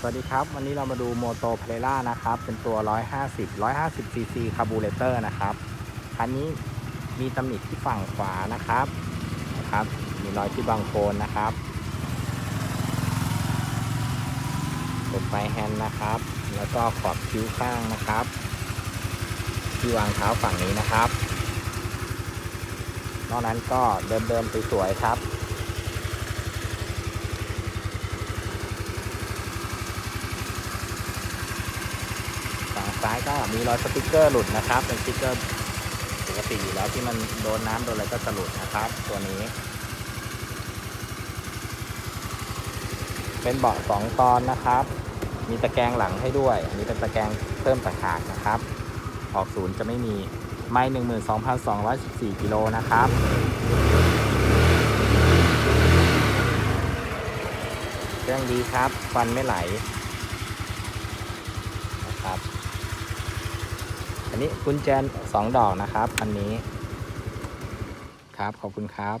สวัสดีครับ วันนี้เรามาดูโมโตเพลล่านะครับ เป็นตัว 150 150 cc คาร์บูเรเตอร์นะครับ คันนี้มีตำหนิที่ฝั่งขวานะครับนะครับ มีรอยที่บางโคนนะครับเป็นไฟแฮนด์นะครับ แล้วก็ขอบคิ้วข้างนะครับ ที่วางเท้าฝั่งนี้นะครับ นอกนั้นก็เดิมๆสวยๆครับ ฝั่งซ้ายก็มีรอยสติกเกอร์หลุดนะครับ เป็นสติกเกอร์ปกติอยู่แล้วที่มันโดนน้ำโดนอะไรก็จะหลุดนะครับ ตัวนี้ เป็นเบาะสองตอนนะครับ มีตะแกรงหลังให้ด้วยอันนี้เป็นตะแกรงเพิ่มตะขากนะครับ ออกศูนย์จะไม่มีไม่หนึ่งหมื่นสองพันสองร้อยสิบสี่กิโลนะครับเครื่องดีครับ ฟันไม่ไหล นะครับ อั นนี้กุญแจสองดอกนะครับอันนี้ครับขอบคุณครับ